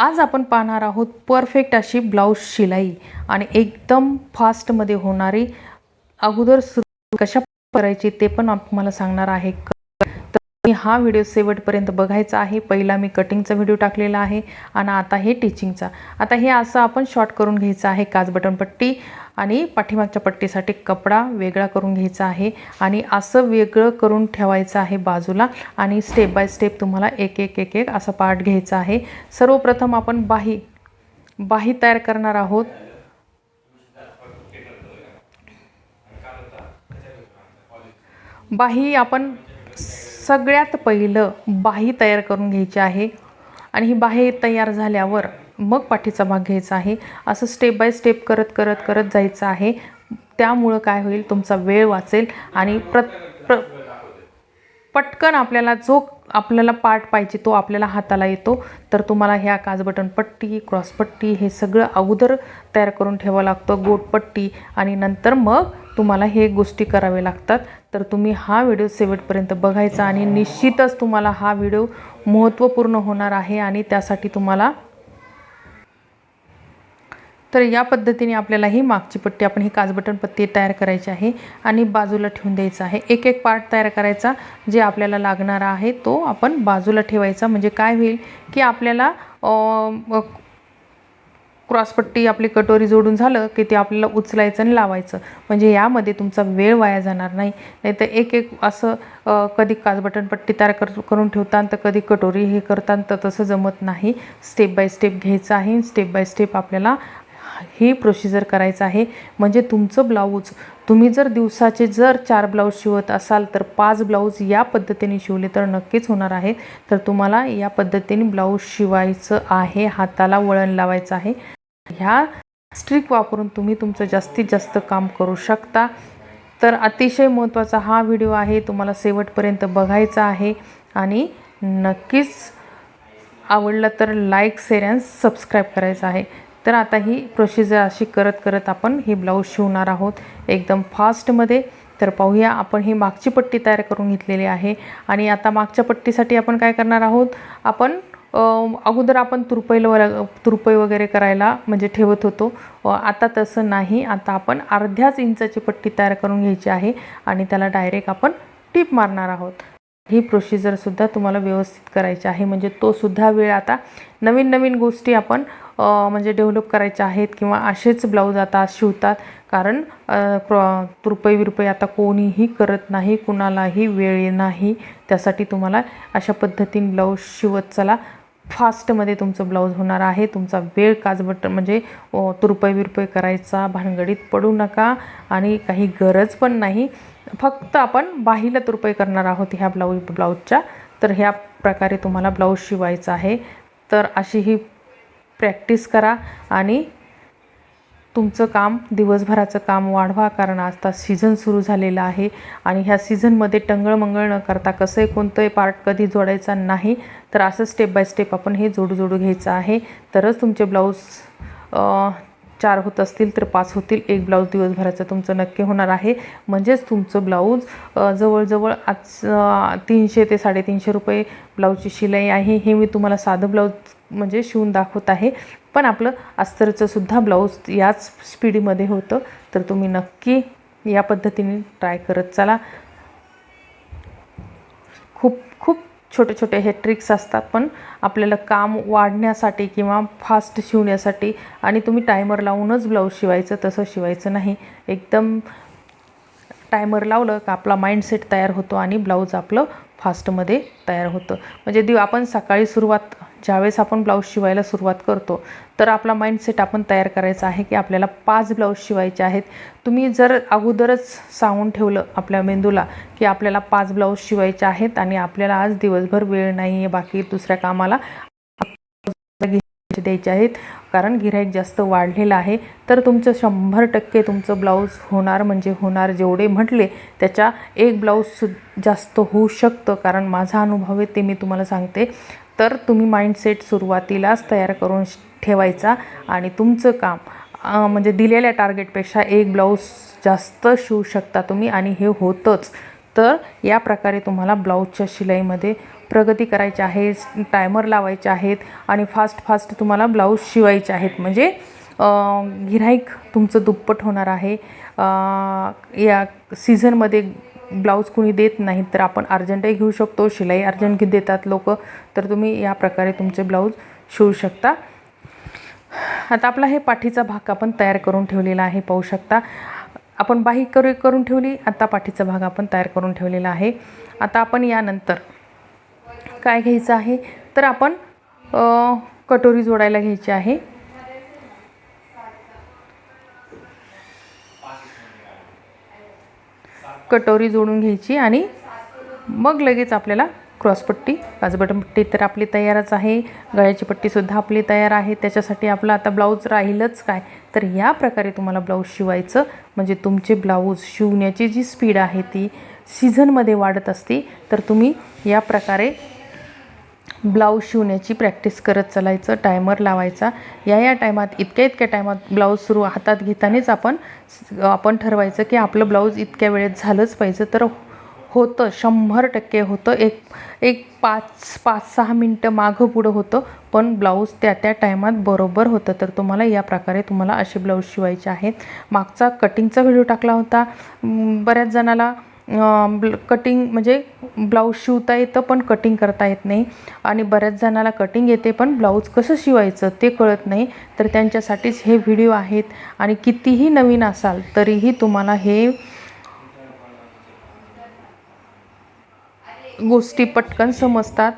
आज आपण पाहणार आहोत परफेक्ट अशी ब्लाऊज शिलाई आणि एकदम फास्टमध्ये होणारी अगोदर सुरू कशा करायची ते पण तुम्हाला सांगणार आहे. मी हा व्हिडिओ शेवटपर्यंत बघायचा आहे. पहिला मी कटिंगचा व्हिडिओ टाकलेला आहे आणि आता हे टीचिंगचा. आता हे असं आपण शॉर्ट करून घ्यायचं आहे. काच बटन पट्टी आणि पाठीमागच्या पट्टीसाठी कपडा वेगळा करून घ्यायचा आहे आणि असं वेगळं करून ठेवायचं आहे बाजूला आणि स्टेप बाय स्टेप तुम्हाला एक एक एक एक असा पार्ट घ्यायचा आहे. सर्वप्रथम आपण बाही बाही तयार करणार आहोत. बाही आपण सगळ्यात पहिलं बाही तयार करून घ्यायची आहे. आणि ही बाही तयार झाल्यावर मग पाठीचा भाग घ्यायचा आहे. असं स्टेप बाय स्टेप करत करत करत जायचं आहे. त्यामुळं काय होईल? तुमचा वेळ वाचेल. आणि प्र प्र पटकन आपल्याला जो आपल्याला पार्ट पाहिजे तो आपल्याला हाताला येतो. तर तुम्हाला ह्या काजबटन पट्टी क्रॉसपट्टी हे सगळं अगोदर तयार करून ठेवावं लागतं. गोटपट्टी आणि नंतर मग तुम्हाला हे गोष्टी करावे लागतात. तर तुम्ही हा व्हिडिओ शेवटपर्यंत बघायचा आणि निश्चितच तुम्हाला हा व्हिडिओ महत्त्वपूर्ण होणार आहे आणि त्यासाठी तुम्हाला तर या पद्धतीने आपल्याला ही मागची पट्टी आपण ही काजबटन पट्टी तयार करायची आहे आणि बाजूला ठेवून द्यायचं आहे. एक एक पार्ट तयार करायचा जे आपल्याला लागणारा आहे तो आपण बाजूला ठेवायचा. म्हणजे काय होईल की आपल्याला क्रॉसपट्टी आपली कटोरी जोडून झालं की ते आपल्याला उचलायचं आणि लावायचं. म्हणजे यामध्ये तुमचा वेळ वाया जाणार नाही. नाहीतर एक एक असं कधी काजबटन पट्टी तयार कर करून ठेवतात तर कधी कटोरी हे करतात तर तसं जमत नाही. स्टेप बाय स्टेप घ्यायचं आहे स्टेप बाय स्टेप आपल्याला ही प्रोसिजर करायचं आहे. म्हणजे तुमचं ब्लाऊज तुम्ही जर दिवसाचे जर चार ब्लाऊज शिवत असाल तर पाच ब्लाऊज या पद्धतीने शिवले तर नक्कीच होणार आहे तर तुम्हाला या पद्धतीने ब्लाऊज शिवायचं आहे हाताला वळण लावायचं आहे. ह्या स्ट्रिक वापरून तुम्ही तुमचं जास्तीत जास्त काम करू शकता. तर अतिशय महत्त्वाचा हा व्हिडिओ आहे. तुम्हाला शेवटपर्यंत बघायचा आहे. आणि नक्कीच आवडलं तर लाईक शेअर अँड सबस्क्राईब करायचं आहे. तर आता ही प्रोसिजर अशी करत करत आपण हे ब्लाऊज शिवणार आहोत. एकदम फास्टमध्ये तर पाहूया आपण ही मागची पट्टी तयार करून घेतलेली आहे. आणि आता मागच्या पट्टीसाठी आपण काय करणार आहोत? आपण अगोदर आपण तुरपईला वर तुरपई वगैरे करायला म्हणजे ठेवत होतो. आता तसं नाही. आता आपण अर्ध्याच इंचाची पट्टी तयार करून घ्यायची आहे आणि त्याला डायरेक्ट आपण टीप मारणार आहोत. ही प्रोसिजरसुद्धा तुम्हाला व्यवस्थित करायची आहे. म्हणजे तोसुद्धा वेळ आता नवीन नवीन गोष्टी आपण म्हणजे डेव्हलप करायच्या आहेत किंवा असेच ब्लाऊज आता शिवतात. कारण क्रॉ तुरपई विरपई आता कोणीही करत नाही कुणालाही वेळ नाही. त्यासाठी तुम्हाला अशा पद्धतीने ब्लाऊज शिवत चला. फास्टमध्ये तुमचं ब्लाऊज होणार आहे. तुमचा वेळ काजबट म्हणजे तुरपय तुरपई करायचा भानगडीत पडू नका आणि काही गरज पण नाही. फक्त आपण बाहीला तुरपय करणार आहोत ह्या ब्लाऊज ब्लाऊजच्या. तर ह्या प्रकारे तुम्हाला ब्लाऊज शिवायचा आहे. तर अशी ही प्रॅक्टिस करा आणि तुमचं काम दिवसभराचं काम वाढवा कारण आता सीझन सुरू झालेला आहे आणि ह्या सीझनमध्ये टंगळमंगळ न करता कसंही कोणतंही पार्ट कधी जोडायचा नाही तर असं स्टेप बाय स्टेप आपण हे जोडू जोडू घ्यायचं आहे. तरच तुमचे ब्लाऊज चार होत असतील तर पाच होतील. एक ब्लाऊज दिवसभराचं तुमचं नक्की होणार आहे. म्हणजेच तुमचं ब्लाऊज जवळजवळ आज तीनशे ते साडेतीनशे रुपये ब्लाऊजची शिलाई आहे. हे मी तुम्हाला साधं ब्लाऊज म्हणजे शिवून दाखवत आहे. पण आपलं अस्तरचंसुद्धा ब्लाऊज याच स्पीडीमध्ये होतं. तर तुम्ही नक्की या पद्धतीने ट्राय करत चला. खूप खूप छोटे छोटे हे ट्रिक्स असतात पण आपल्याला काम वाढण्यासाठी किंवा फास्ट शिवण्यासाठी आणि तुम्ही टायमर लावूनच ब्लाऊज शिवायचं तसं शिवायचं नाही. एकदम टायमर लावलं का आपला माइंडसेट तयार होतो आणि ब्लाऊज आपलं फास्टमध्ये तयार होतं. म्हणजे दिव आपण सकाळी सुरुवात ज्यावेळेस आपण ब्लाऊज शिवायला सुरुवात करतो तर आपला माइंडसेट आपण तयार करायचा आहे की आपल्याला पाच ब्लाऊज शिवायचे आहेत. तुम्ही जर अगोदरच सांगून ठेवलं आपल्या मेंदूला की आपल्याला पाच ब्लाऊज शिवायचे आहेत आणि आपल्याला आज दिवसभर वेळ नाही आहे बाकी दुसऱ्या कामाला द्यायचे आहेत कारण गिऱ्हाईक जास्त वाढलेलं आहे तर तुमचं शंभर टक्के तुमचं ब्लाऊज होणार म्हणजे होणार जेवढे म्हटले त्याच्या एक ब्लाऊज जास्त होऊ शकतं. कारण माझा अनुभव आहे ते मी तुम्हाला सांगते. तर तुम्ही माइंडसेट सुरुवातीलाच तयार करून श- ठेवायचा आणि तुमचं काम म्हणजे दिलेल्या टार्गेटपेक्षा एक ब्लाऊज जास्त शिवू शकता तुम्ही आणि हे होतंच. तर या प्रकारे तुम्हाला ब्लाऊजच्या शिलाईमध्ये प्रगती करायची आहे टायमर लावायचे आहेत आणि फास्ट फास्ट तुम्हाला ब्लाऊज शिवायचे आहेत. म्हणजे गिऱ्हाईक तुमचं दुप्पट होणार आहे. या सीझनमध्ये ब्लाऊज कुणी देत नाहीत तर आपण अर्जंटही घेऊ शकतो शिलाई अर्जंट देतात लोक तर तुम्ही या प्रकारे तुमचे ब्लाऊज शिवू शकता. आता आपला हे पाठीचा भाग आपण तयार करून ठेवलेला आहे पाहू शकता. आपण बाही करू करून ठेवली आता पाठीचा भाग आपण तयार करून ठेवलेला आहे. आता आपण यानंतर काय घ्यायचं आहे? तर आपण कटोरी जोडायला घ्यायची आहे. कटोरी जोडून घ्यायची आणि मग लगेच आपल्याला क्रॉसपट्टी काजबटनपट्टी तर आपली तयारच आहे. गळ्याची पट्टीसुद्धा आपली तयार आहे. त्याच्यासाठी आपलं आता ब्लाऊज राहीलच काय? तर या प्रकारे तुम्हाला ब्लाऊज शिवायचं. म्हणजे तुमचे ब्लाऊज शिवण्याची जी स्पीड आहे ती सीझनमध्ये वाढत असते. तर तुम्ही या प्रकारे ब्लाऊज शिवण्याची प्रॅक्टिस करत चालायचं टायमर लावायचा. या या टायमात इतक्या इतक्या टायमात ब्लाऊज सुरू हातात घेतानाच आपण आपण ठरवायचं की आपलं ब्लाऊज इतक्या वेळेत झालंच पाहिजे. तर होतं शंभर टक्के होतं. एक एक पाच पाच सहा मिनटं मागं पुढं होतं पण ब्लाऊज त्या त्या टायमात बरोबर होतं. तर तुम्हाला या प्रकारे तुम्हाला असे ब्लाऊज शिवायचे आहेत. मागचा कटिंगचा व्हिडिओ टाकला होता. बऱ्याच जणाला ब्ल कटिंग म्हणजे ब्लाऊज शिवता येतं पण कटिंग करता येत नाही. आणि बऱ्याच जणाला कटिंग येते पण ब्लाऊज कसं शिवायचं ते कळत नाही. तर त्यांच्यासाठीच हे व्हिडिओ आहेत. आणि कितीही नवीन असाल तरीही तुम्हाला हे गोष्टी पटकन समजतात.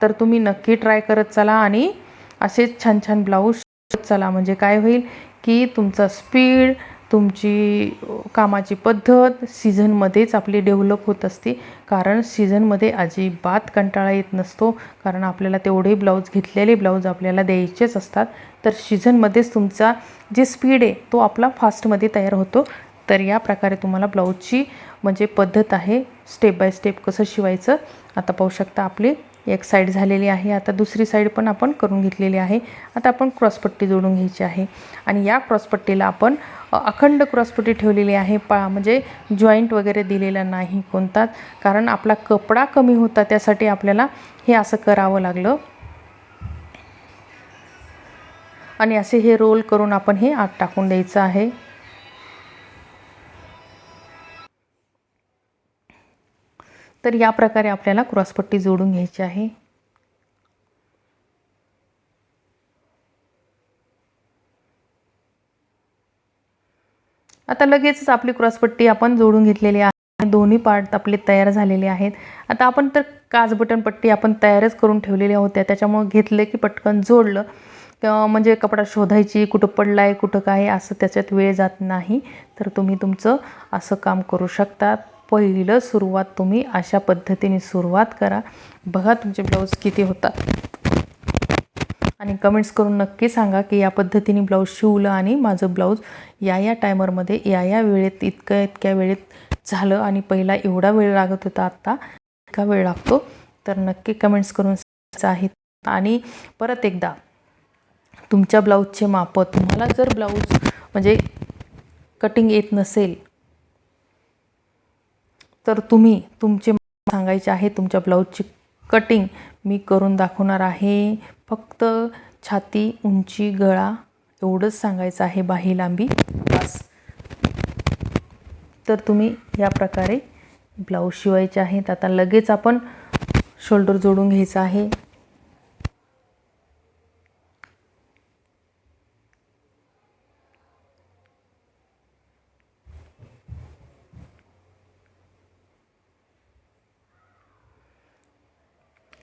तर तुम्ही नक्की ट्राय करत चला आणि असेच छान छान ब्लाऊज चला. म्हणजे काय होईल की तुमचा स्पीड तुमची कामाची पद्धत सीझनमध्येच आपली डेव्हलप होत असते. कारण सीझनमध्ये अजिबात कंटाळा येत नसतो. कारण आपल्याला तेवढे ब्लाऊज घेतलेले ब्लाऊज आपल्याला द्यायचेच असतात. तर सीझनमध्येच तुमचा जे स्पीड आहे तो आपला फास्टमध्ये तयार होतो. तर या प्रकारे तुम्हाला ब्लाऊजची म्हणजे पद्धत आहे. स्टेप बाय स्टेप कसं शिवायचं आता पाहू शकता आपली एक साईड झालेली आहे. आता दुसरी साईड पण आपण करून घेतलेली आहे. आता आपण क्रॉसपट्टी जोडून घ्यायची आहे. आणि या क्रॉसपट्टीला आपण अखंड क्रॉसपट्टी ठेवलेली आहे. पा म्हणजे जॉईंट वगैरे दिलेला नाही कोणताच कारण आपला कपडा कमी होता त्यासाठी आपल्याला हे असं करावं लागलं. आणि असे हे रोल करून आपण हे आत टाकून द्यायचं आहे. तर या प्रकारे आपल्याला क्रॉसपट्टी जोडून घ्यायची आहे. आता लगेचच आपली क्रॉसपट्टी आपण जोडून घेतलेली आहे. दोन्ही पार्ट आपले तयार झालेले आहेत. आता आपण तर काज बटन पट्टी आपण तयारच करून ठेवलेल्या होत्या त्याच्यामुळे घेतलं की पटकन जोडलं. म्हणजे कपडा शोधायची कुठं पडला आहे कुठं काय असं त्याच्यात वेळ जात नाही. तर तुम्ही तुमचं असं काम करू शकतात. पहिलं सुरुवात तुम्ही अशा पद्धतीने सुरुवात करा. बघा तुमचे ब्लाऊज किती होतात. आणि कमेंट्स करून नक्की सांगा की या पद्धतीने ब्लाऊज शिवलं आणि माझं ब्लाऊज या या टायमरमध्ये या या वेळेत इतक्या इतक्या वेळेत झालं आणि पहिला एवढा वेळ लागत होता आत्ता इतका वेळ लागतो. तर नक्की कमेंट्स करून आहेत आणि परत एकदा तुमच्या ब्लाऊजचे मापं तुम्हाला जर ब्लाऊज म्हणजे कटिंग येत नसेल तर तुम्ही तुमचे सांगायचे आहे. तुमच्या ब्लाऊजची कटिंग मी करून दाखवणार आहे. फक्त छाती उंची गळा एवढंच सांगायचं आहे. बाही लांबी बस. तर तुम्ही या प्रकारे ब्लाऊज शिवायचे आहेत. आता लगेच आपण शोल्डर जोडून घ्यायचं आहे.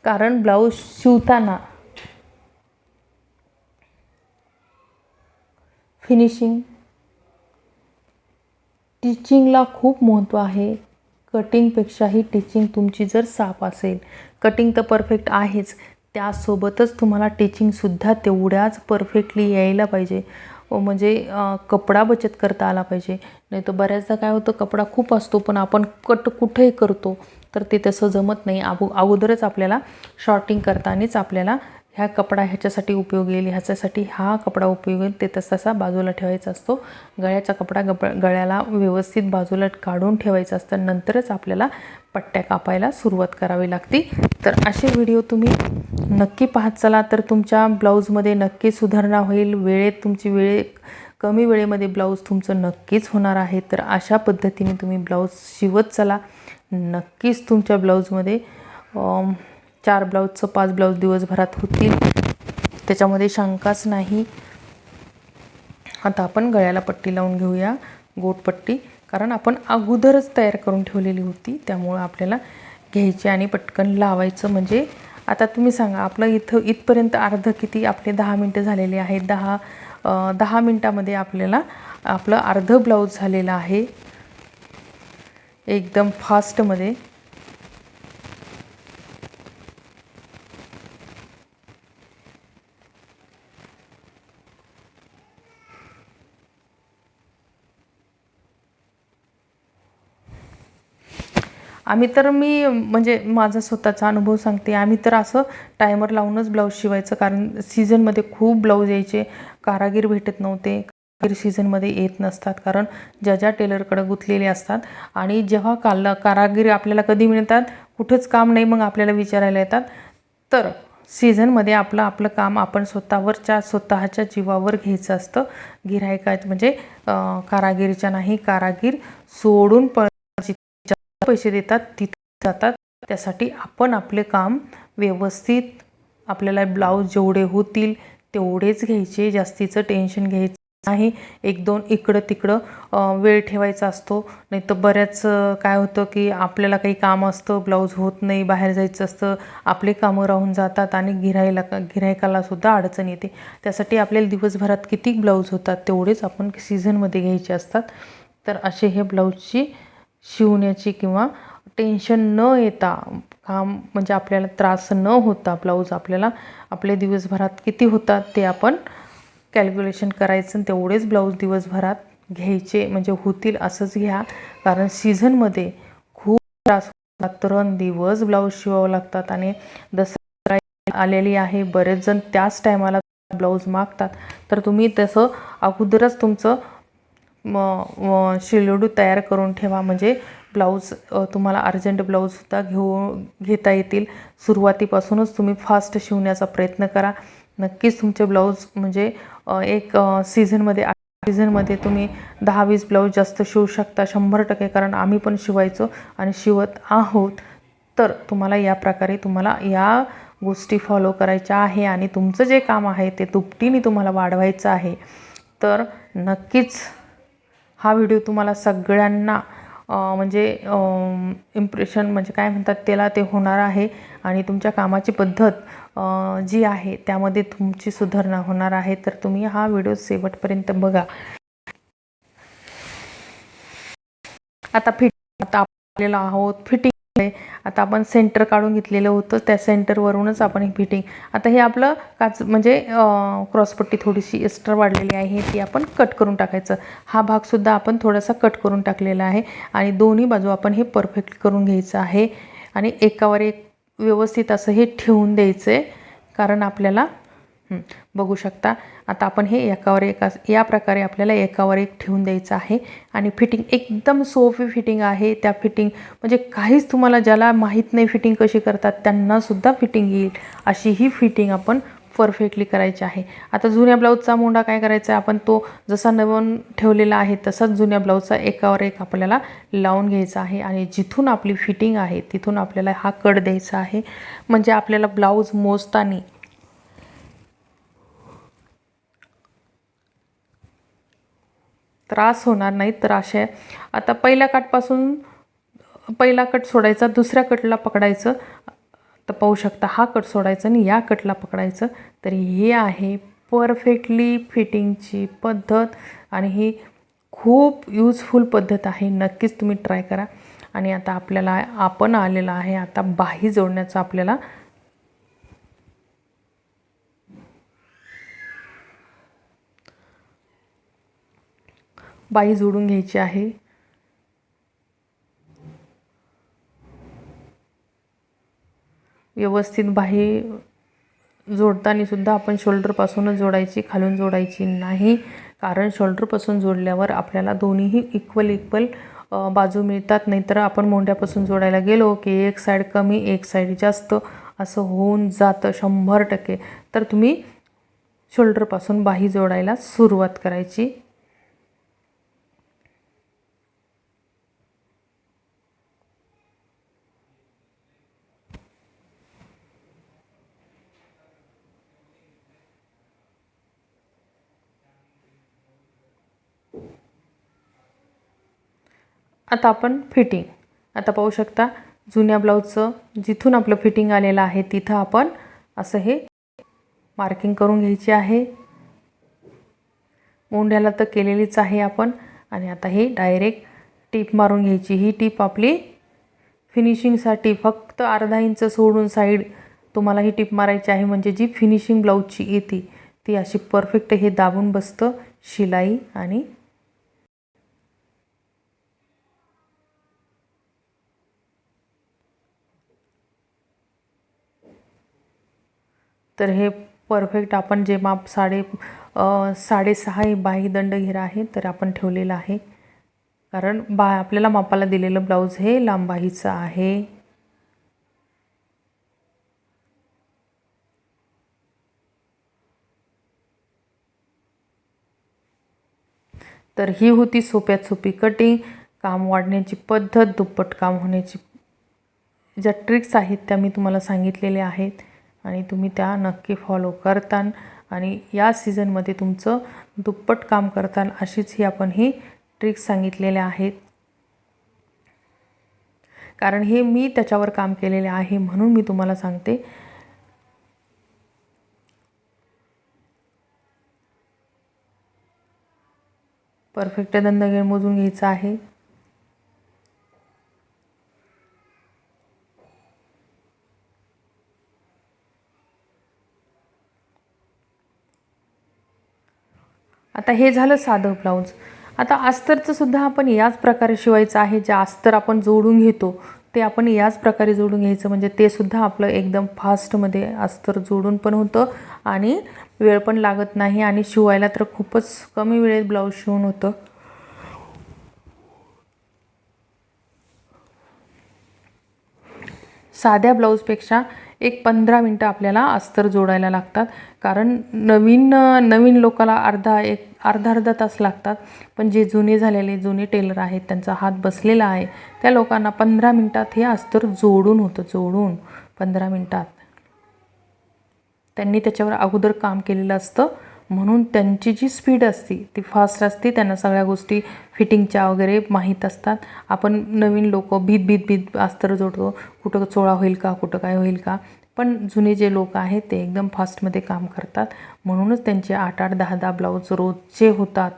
कारण ब्लाऊज शिवताना फिनिशिंग टिचिंगला खूप महत्त्व आहे. कटिंगपेक्षाही टिचिंग तुमची जर साफ असेल कटिंग तर परफेक्ट आहेच. त्यासोबतच तुम्हाला टिचिंगसुद्धा तेवढ्याच परफेक्टली यायला पाहिजे. हो, म्हणजे कपडा बचत करता आला पाहिजे. नाही तर बऱ्याचदा काय होतं कपडा खूप असतो पण आपण कट कुठेही करतो तर ते तसं जमत नाही. अगो अगोदरच आपल्याला शॉर्टिंग करतानाच आपल्याला ह्या कपडा ह्याच्यासाठी उपयोग येईल ह्याच्यासाठी हा कपडा उपयोग येईल ते तसा तसा बाजूला ठेवायचा असतो. गळ्याचा कपडा गप गळ्याला व्यवस्थित बाजूला काढून ठेवायचा असतं नंतरच आपल्याला पट्ट्या कापायला सुरुवात करावी लागते. तर असे व्हिडिओ तुम्ही नक्की पाहत चला तर तुमच्या ब्लाऊजमध्ये नक्की सुधारणा होईल. वेळेत तुमची वेळे कमी वेळेमध्ये ब्लाऊज तुमचं नक्कीच होणार आहे. तर अशा पद्धतीने तुम्ही ब्लाऊज शिवत चला. नक्कीच तुमच्या ब्लाऊजमध्ये चार ब्लाऊजचं पाच ब्लाऊज दिवसभरात होतील. त्याच्यामध्ये शंकाच नाही. आता आपण गळ्याला पट्टी लावून घेऊया गोटपट्टी कारण आपण अगोदरच तयार करून ठेवलेली होती. त्यामुळं आपल्याला घ्यायची आणि पटकन लावायचं म्हणजे आता तुम्ही सांगा आपलं इथं इथपर्यंत अर्ध किती आपले दहा मिनटं झालेले आहेत? दहा दहा मिनटामध्ये आपल्याला आपलं अर्ध ब्लाऊज झालेलं आहे. एकदम फास्टमध्ये. आम्ही तर मी म्हणजे माझा स्वतःचा अनुभव सांगते. आम्ही तर असं टायमर लावूनच ब्लाऊज शिवायचं कारण सीझनमध्ये खूप ब्लाऊज यायचे. कारागीर भेटत नव्हते. कारागीर सीझनमध्ये येत नसतात कारण ज्या ज्या टेलरकडे गुंतलेले असतात. आणि जेव्हा काल कारागीर आपल्याला कधी मिळतात? कुठंच काम नाही मग आपल्याला विचारायला येतात. तर सीझनमध्ये आपलं आपलं काम आपण स्वतःवरच्या स्वतःच्या जीवावर घ्यायचं असतं. गिऱ्हाईका म्हणजे कारागिरीच्या नाही कारागीर सोडून प पैसे देतात तिथे जातात. त्यासाठी आपण आपले काम व्यवस्थित आपल्याला ब्लाऊज जेवढे होतील तेवढेच घ्यायचे जास्तीचं टेन्शन घ्यायचं नाही. एक दोन इकडं तिकडं वेळ ठेवायचा असतो. नाही तर बऱ्याच काय होतं की आपल्याला काही काम असतं ब्लाऊज होत नाही बाहेर जायचं असतं आपले कामं राहून जातात आणि गिरायला गिरायकाला सुद्धा अडचण येते. त्यासाठी आपल्याला दिवसभरात किती ब्लाऊज होतात तेवढेच आपण सीझनमध्ये घ्यायचे असतात. तर असे हे ब्लाऊजची शिवण्याची किंवा टेन्शन न येता काम म्हणजे आपल्याला त्रास न होता ब्लाऊज आपल्याला आपले दिवसभरात किती होतात ते आपण कॅल्क्युलेशन करायचं आणि तेवढेच ब्लाऊज दिवसभरात घ्यायचे म्हणजे होतील असंच घ्या. कारण सीझनमध्ये खूप त्रास होतात. तरण दिवस ब्लाऊज शिवावं लागतात आणि दसरा आलेली आहे बरेच जण त्याच टायमाला ब्लाऊज मागतात. तर तुम्ही तसं अगोदरच तुमचं म म शिलोडू तयार करून ठेवा. म्हणजे ब्लाऊज तुम्हाला अर्जंट ब्लाऊजसुद्धा घेऊ घेता येतील. सुरुवातीपासूनच तुम्ही फास्ट शिवण्याचा प्रयत्न करा. नक्कीच तुमचे ब्लाऊज म्हणजे एक सीझनमध्ये सीझनमध्ये तुम्ही दहा वीस ब्लाऊज जास्त शिवू शकता. शंभर टक्के कारण आम्ही पण शिवायचो आणि शिवत आहोत. तर तुम्हाला या प्रकारे तुम्हाला या गोष्टी फॉलो करायच्या आहे आणि तुमचं जे काम आहे ते दुपटीने तुम्हाला वाढवायचं आहे. तर नक्कीच हा व्हिडिओ तुम्हाला सगळ्यांना म्हणजे इम्प्रेशन म्हणजे काय म्हणतात त्याला ते होणार आहे. आणि तुमच्या कामाची पद्धत जी आहे त्यामध्ये तुमची सुधारणा होणार आहे. तर तुम्ही हा व्हिडिओ शेवटपर्यंत बघा. आता फिट आता आपल्याला आहोत. फिटिंग आता आपण सेंटर काढून घेतलेलं होतं त्या सेंटरवरूनच आपण एक फिटिंग आता हे आपलं काच म्हणजे क्रॉसपट्टी थोडीशी एक्स्ट्रा वाढलेली आहे ती आपण कट करून टाकायचं. हा भागसुद्धा आपण थोडासा कट करून टाकलेला आहे आणि दोन्ही बाजू आपण हे परफेक्ट करून घ्यायचं आहे आणि एकावर एक व्यवस्थित असं हे ठेवून द्यायचं आहे कारण आपल्याला बघू शकता. आता आपण हे एकावर एक या प्रकारे आपल्याला एकावर एक ठेवून द्यायचं आहे. आणि फिटिंग एकदम सोपी फिटिंग आहे. त्या फिटिंग म्हणजे काहीच तुम्हाला ज्याला माहीत नाही फिटिंग कशी करतात त्यांनासुद्धा फिटिंग येईल. अशी ही फिटिंग आपण परफेक्टली करायची आहे. आता जुन्या ब्लाऊजचा मोंडा काय करायचा आहे आपण तो जसा नवीन ठेवलेला आहे तसाच जुन्या ब्लाऊजचा एकावर एक आपल्याला लावून घ्यायचा आहे. आणि जिथून आपली फिटिंग आहे तिथून आपल्याला हा कट द्यायचा आहे. म्हणजे आपल्याला ब्लाऊज मोजताना त्रास होणार नाही तर असे आता पहिल्या काठपासून पहिला कट सोडायचा दुसऱ्या कटला पकडायचं. तर पाहू शकता हा कट सोडायचा आणि या कटला पकडायचं. तर हे आहे परफेक्टली फिटिंगची पद्धत आणि ही खूप यूजफुल पद्धत आहे. नक्कीच तुम्ही ट्राय करा. आणि आता आपल्याला आपण आलेला आहे आता बाही जोडण्याचा आपल्याला बाई जोडून घ्यायची आहे. व्यवस्थित बाही जोडताना सुद्धा आपण शोल्डरपासूनच जोडायची खालून जोडायची नाही. कारण शोल्डरपासून जोडल्यावर आपल्याला दोन्हीही इक्वल इक्वल बाजू मिळतात. नाहीतर आपण मोंड्यापासून जोडायला गेलो की एक साईड कमी एक साईड जास्त असं होऊन जातं शंभर टक्के. तर तुम्ही शोल्डरपासून बाही जोडायला सुरुवात करायची. आता आपण फिटिंग आता पाहू शकता जुन्या ब्लाऊजचं जिथून आपलं फिटिंग आलेलं आहे तिथं आपण असं हे मार्किंग करून घ्यायची आहे. मोंढ्याला तर केलेलीच आहे आपण. आणि आता हे डायरेक्ट टीप मारून घ्यायची. ही टीप आपली फिनिशिंगसाठी फक्त अर्धा इंच सोडून साईड तुम्हाला ही टीप मारायची आहे. म्हणजे जी फिनिशिंग ब्लाऊजची येते ती अशी परफेक्ट हे दाबून बसतं शिलाई आणि तर हे परफेक्ट आपण जे माप साडे साडेसहा बाही दंड घेरा आहे तर आपण ठेवलेलं आहे. कारण बा आपल्याला मापाला दिलेलं ब्लाऊज हे लांबाहीचं आहे. तर ही होती सोप्यात सोपी कटिंग काम वाढण्याची पद्धत दुप्पट काम होण्याची ज्या ट्रिक्स आहेत त्या मी तुम्हाला सांगितलेल्या आहेत. आणि तुम्ही त्या नक्की फॉलो करतान. आणि या सीझनमध्ये तुमचं दुप्पट काम करता अशीच ही आपण ही ट्रिक्स सांगितलेल्या आहेत. कारण हे मी त्याच्यावर काम केलेले आहे म्हणून मी तुम्हाला सांगते. परफेक्ट दंडगेळ मोजून घ्यायचा आहे. आता हे झालं साधं ब्लाऊज. आता अस्तरचं सुद्धा आपण याच प्रकारे शिवायचं आहे जे अस्तर आपण जोडून घेतो ते आपण याच प्रकारे जोडून घ्यायचं. म्हणजे ते सुद्धा आपलं एकदम फास्टमध्ये अस्तर जोडून पण होतं आणि वेळ पण लागत नाही आणि शिवायला तर खूपच कमी वेळेत ब्लाऊज शिवून होतं. साध्या ब्लाऊजपेक्षा एक पंधरा मिनटं आपल्याला अस्तर जोडायला लागतात. कारण नवीन नवीन लोकाला अर्धा एक अर्धा अर्धा तास लागतात. पण जे जुने झालेले जुने टेलर आहेत त्यांचा हात बसलेला आहे त्या लोकांना पंधरा मिनटात हे अस्तर जोडून होतं जोडून पंधरा मिनटात. त्यांनी त्याच्यावर अगोदर काम केलेलं असतं. म्हणून त्यांची जी स्पीड असते ती फास्ट असते. त्यांना सगळ्या गोष्टी फिटिंगच्या वगैरे माहीत असतात. आपण नवीन लोक भीत भीत भीत अस्तर जोडतो. कुठं चोळा होईल का? कुठं काय होईल का? पण जुने जे लोक आहेत ते एकदम फास्टमध्ये काम करतात. म्हणूनच त्यांचे आठ आठ दहा दहा ब्लाऊज रोजचे होतात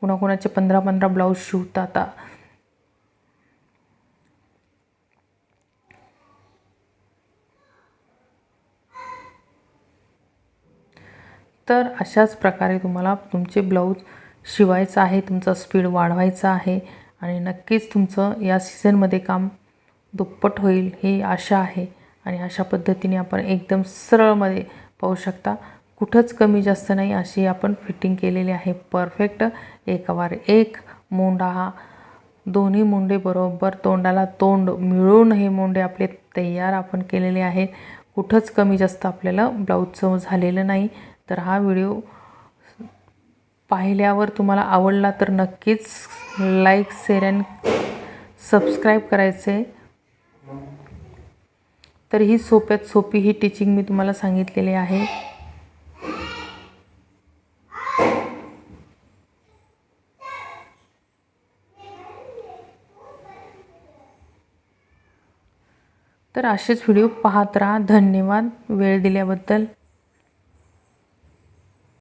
कुणाकुणाचे पंधरा पंधरा ब्लाऊज शिवतात. तर अशाच प्रकारे तुम्हाला तुमचे ब्लाऊज शिवायचं आहे तुमचा स्पीड वाढवायचा आहे आणि नक्कीच तुमचं या सीझनमध्ये काम दुप्पट होईल ही आशा आहे आणि अशा पद्धतीने आपण एकदम सरळमध्ये पाहू शकता. कुठंच कमी जास्त नाही अशी आपण फिटिंग केलेली आहे. परफेक्ट एकावर एक मोंडा हा. दोन्ही मुंडे बरोबर तोंडाला तोंड मिळून हे मोंडे आपले तयार आपण केलेले आहेत. कुठंच कमी जास्त आपल्याला ब्लाऊजचं झालेलं नाही. तर हा व्हिडिओ पाहिल्यावर तुम्हाला आवडला तर नक्कीच लाईक शेअर अँड सबस्क्राईब करायचे. तर ही सोप्यात सोपी ही टीचिंग मी तुम्हाला सांगितलेली आहे. तर असेच व्हिडिओ पाहत राहा. धन्यवाद. वेळ दिल्याबद्दल.